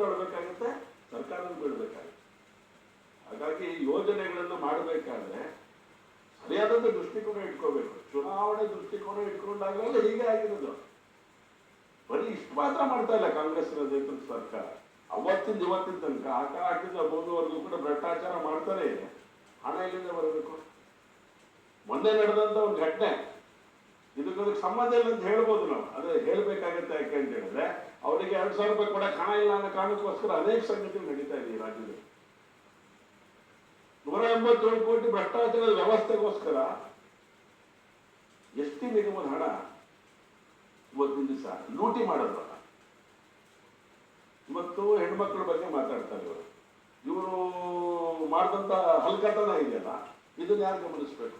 ತಗೊಳ್ಬೇಕಾಗುತ್ತೆ ಸರ್ಕಾರದ ಬಿಡಬೇಕಾಗುತ್ತೆ. ಹಾಗಾಗಿ ಯೋಜನೆಗಳನ್ನು ಮಾಡಬೇಕಾದ್ರೆ ಸರಿಯಾದಂತ ದೃಷ್ಟಿಕೋನ ಇಟ್ಕೋಬೇಕು. ಚುನಾವಣೆ ದೃಷ್ಟಿಕೋನ ಇಟ್ಕೊಂಡಾಗಲೆಲ್ಲ ಹೀಗೆ ಆಗಿರೋದು. ಬರೀ ಇಷ್ಟು ಮಾತ್ರ ಮಾಡ್ತಾ ಇಲ್ಲ ಕಾಂಗ್ರೆಸ್ ನೇತೃತ್ವ ಸರ್ಕಾರ. ಅವತ್ತಿಂದ ಇವತ್ತಿನ ತನಕ ಆ ಹಾಕಿದ ಮುಂದುವರೆಗೂ ಕೂಡ ಭ್ರಷ್ಟಾಚಾರ ಮಾಡ್ತಾರೆ ಹಣ ಎಲ್ಲಿಂದ ಬರಬೇಕು ಮೊನ್ನೆ ನಡೆದಂತ ಒಂದು ಘಟನೆ. ಇದಕ್ಕೆ ಸಂಬಂಧ ಇಲ್ಲ ಅಂತ ಹೇಳ್ಬೋದು ನಾವು. ಅದೇ ಹೇಳ್ಬೇಕಾಗತ್ತೆ ಯಾಕೆ ಅಂತ ಹೇಳಿದ್ರೆ ಅವರಿಗೆ ಎರಡು ಸಾವಿರ ರೂಪಾಯಿ ಕೊಡಕ್ಕೆ ಹಣ ಇಲ್ಲ ಅನ್ನೋ ಕಾರಣಕ್ಕೋಸ್ಕರ ಅನೇಕ ಸಂಗತಿಗಳು ನಡೀತಾ ಇದೆ ಈ ರಾಜ್ಯದಲ್ಲಿ. ನೂರ ಎಂಬತ್ತೇಳು ಕೋಟಿ ಭ್ರಷ್ಟಾಚಾರದ ವ್ಯವಸ್ಥೆಗೋಸ್ಕರ ಎಸ್ ಟಿ ನಿಗಮದ ಹಣ ಇವತ್ತಿನ ದಿವಸ ಲೂಟಿ ಮಾಡೋದಲ್ಲ ಇವತ್ತು ಹೆಣ್ಮಕ್ಳ ಬಗ್ಗೆ ಮಾತಾಡ್ತಾರೆ ಇವರು. ಇವರು ಮಾಡಿದಂತ ಹಲ್ಕತನ ಇದೆಯಲ್ಲ ಇದನ್ನ ಯಾರು ಗಮನಿಸ್ಬೇಕು?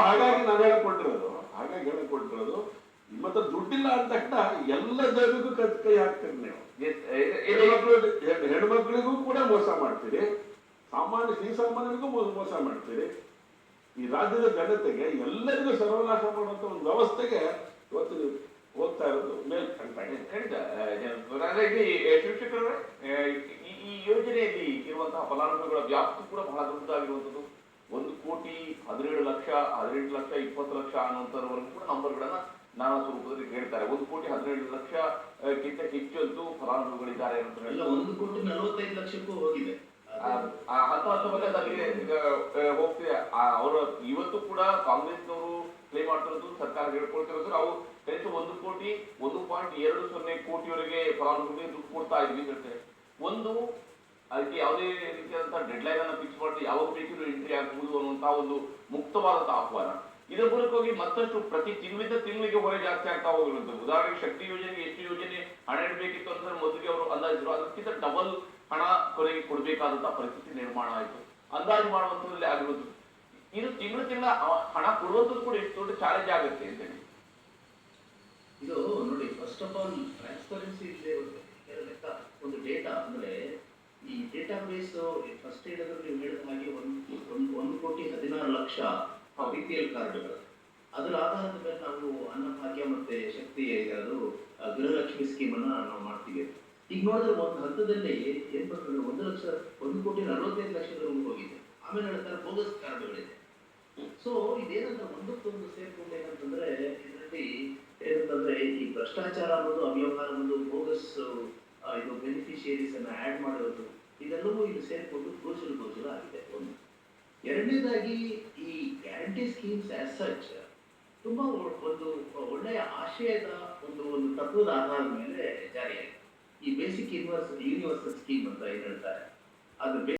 ಹಾಗಾಗಿ ನಾನು ಹೇಳ್ಕೊಟ್ಟಿರೋದು ಹಾಗಾಗಿ ಹೇಳಿಕೊಟ್ಟಿರೋದು ಮತ್ತೆ ದುಡ್ಡಿಲ್ಲ ಅಂದ ತಕ್ಷಣ ಎಲ್ಲ ಜನರಿಗೂ ಕತ್ ಕೈ ಹಾಕ್ತೀರಿ ನೀವು. ಹೆಣ್ಮಕ್ಳಿಗೂ ಕೂಡ ಮೋಸ ಮಾಡ್ತೀರಿ. ಸಾಮಾನ್ಯ ಶ್ರೀ ಸಾಮಾನ್ಯರಿಗೂ ಮೋಸ ಮಾಡ್ತೀರಿ. ಈ ರಾಜ್ಯದ ಜನತೆಗೆ ಎಲ್ಲರಿಗೂ ಸರ್ವನಾಶ ಮಾಡುವಂತ ಒಂದು ವ್ಯವಸ್ಥೆಗೆ ಇವತ್ತು ಹೋಗ್ತಾ ಇರೋದು ಮೇಲ್ ಖಂಡಿತ. ಈ ಯೋಜನೆಯಲ್ಲಿ ಇರುವಂತಹ ಫಲಾನುಭವಿಗಳ ವ್ಯಾಪ್ತಿ ಕೂಡ ಬಹಳ ದೊಡ್ಡದಾಗಿರುವಂತದ್ದು ಒಂದು ಕೋಟಿ ಹದಿನೇಳು ಲಕ್ಷ ಹದಿನೆಂಟು ಲಕ್ಷ ಇಪ್ಪತ್ತು ಲಕ್ಷ ಅನ್ನುವಂಥವ್ರಿಗೂ ಕೂಡ ನಂಬರ್ಗಳನ್ನ ನಾನಾ ಸ್ವರೂಪದಲ್ಲಿ ಹೇಳ್ತಾರೆ. ಒಂದು ಕೋಟಿ ಹದಿನೇಳು ಲಕ್ಷ ಕಿಂತ ಹೆಚ್ಚಂತೂ ಫಲಾನುಭವಿಗಳಿದ್ದಾರೆ ಅಂತ ಹೇಳಿ ಒಂದು ಕೋಟಿ ನಲವತ್ತೈದು ಲಕ್ಷಕ್ಕೂ ಹೋಗಿದೆ. ಹತ್ತು ಹತ್ತು ಹಂತ ಹಂತವಾಗಿ ಅದಾಗಿದೆ ಈಗ ಆ, ಹೋಗ್ತಿದೆ. ಅವರು ಇವತ್ತು ಕೂಡ ಕಾಂಗ್ರೆಸ್ನವರು ಪ್ಲೇ ಮಾಡ್ತಿರೋದು ಸರ್ಕಾರ ಹೇಳ್ಕೊಳ್ತಿರೋದು ನಾವು ಕನಿಷ್ಠ ಒಂದು ಕೋಟಿ ಒಂದು ಪಾಯಿಂಟ್ ಎರಡು ಸೊನ್ನೆ ಕೋಟಿವರೆಗೆ ಫಲಾನುಭವಿ ದುಡ್ಡು ಕೊಡ್ತಾ ಇದ್ವಿ ಅಂತ ಹೇಳ್ತಾರೆ. ಒಂದು ಅದಕ್ಕೆ ಯಾವುದೇ ರೀತಿಯಾದಂತಹ ಡೆಡ್ ಲೈನ್ ಅನ್ನು ಫಿಕ್ಸ್ ಮಾಡಿ ಯಾವಾಗ ಬೇಕಿದ್ರು ಎಂಟ್ರಿ ಆಗಬಹುದು ಅನ್ನುವಂತಹ ಒಂದು ಮುಕ್ತವಾದಂತಹ ಆಹ್ವಾನ. ಇದರ ಮೂಲಕವಾಗಿ ಮತ್ತಷ್ಟು ಪ್ರತಿ ತಿಂಗಳಿಂದ ತಿಂಗಳಿಗೆ ಹೊರೆ ಜಾಸ್ತಿ ಆಗ್ತಾ ಹೋಗುತ್ತೆ ಉದಾಹರಣೆಗೆ ಶಕ್ತಿ ಯೋಜನೆ ಎಷ್ಟು ಯೋಜನೆ, ಹಣ ಇಡಬೇಕಿತ್ತು ಅಂದ್ರೆ ಮೊದಲಿಗೆ ಅವರು ಅಂದಾಜಿದ್ರು ಅದಕ್ಕಿಂತ ಡಬಲ್ ಹಣ ಕೊನೆಗೆ ಕೊಡಬೇಕಾದಂತಹ ಪರಿಸ್ಥಿತಿ ನಿರ್ಮಾಣ ಆಯಿತು. ಅಂದಾಜು ಮಾಡುವಂಥದ್ರಲ್ಲಿ ಆಗಿರೋದು. ಇದು ತಿಂಗಳು ತಿಂಗಳ ಹಣ ಕೊಡುವಂತದ್ದು ಕೂಡ ಎಷ್ಟು ದೊಡ್ಡ ಚಾಲೆಂಜ್ ಆಗುತ್ತೆ ಅಂತ ಹೇಳಿ. ಇದು ನೋಡಿ ಫಸ್ಟ್ ಆಫ್ ಆಲ್ ಟ್ರಾನ್ಸ್ಪರೆನ್ಸಿ ಇಲ್ಲದೆ ಒಂದು ಡೇಟಾ ಅಂದ್ರೆ ಈ ಡೇಟಾ ಬೇಸ್ ಫಸ್ಟ್ ಹೇಳಿದ್ರೆ ನೀವು ಹೇಳಿದ ಹಾಗೆ ಒಂದು ಒಂದು ಕೋಟಿ ಹದಿನಾರು ಲಕ್ಷ ಬಿ ಪಿ ಕಾರ್ಡ್ಗಳು ಅದರ ಆಧಾರದ ಮೇಲೆ ನಾವು ಅನ್ನಭಾಗ್ಯ ಮತ್ತೆ ಶಕ್ತಿ ಅದು ಆ, ಗೃಹಲಕ್ಷ್ಮಿ ಸ್ಕೀಮ್ ಅನ್ನ ನಾವು ಮಾಡ್ತೀವಿ. ಈಗ ನೋಡಿದ್ರೆ ಒಂದು ಹಂತದಲ್ಲಿ ಏನ್ ಬರ್ತದೆ ಒಂದು ಲಕ್ಷ ಒಂದು ಕೋಟಿ ನಲವತ್ತೈದು ಲಕ್ಷದವರೆಗೂ ಹೋಗಿದೆ. ಆಮೇಲೆ ಹೇಳ್ತಾರೆ ಬೋಗಸ್ ಕಾರ್ಡ್ಗಳಿದೆ. ಸೊ ಇದೇನಂತ ಒಂದಕ್ಕೊಂದು ಸೇರ್ಕೊಂಡು ಏನಂತಂದ್ರೆ ಇದರಲ್ಲಿ ಏನಂತಂದ್ರೆ ಈ ಭ್ರಷ್ಟಾಚಾರ ಅನ್ನೋದು ಅವ್ಯವಹಾರ ಅನ್ನೋದು ಬೋಗಸ್ ಇದು ಬೆನಿಫಿಷಿಯರೀಸ್ ಅನ್ನ ಆಡ್ ಮಾಡೋದು ಇದೆಲ್ಲವೂ ಇಲ್ಲಿ ಸೇರ್ಕೊಂಡು ಗೋಚರ ಗೋಚರ ಆಗಿದೆ. ಒಂದು ಎರಡನೇದಾಗಿ ಈ ಗ್ಯಾರಂಟಿ ಸ್ಕೀಮ್ಸ್ ಆಸ್ ಸಚ್ ತುಂಬಾ ಒಂದು ಒಳ್ಳೆಯ ಆಶಯದ ಒಂದು ಒಂದು ತತ್ವದ ಆಧಾರದ ಮೇಲೆ ಜಾರಿಯಾಗಿದೆ. ಈ ಬೇಸಿಕ್ ಯೂನಿವರ್ಸ್ ಯೂನಿವರ್ಸಲ್ ಸ್ಕೀಮ್ ಅಂತ ಏನ್ ಹೇಳ್ತಾರೆ? ಅದು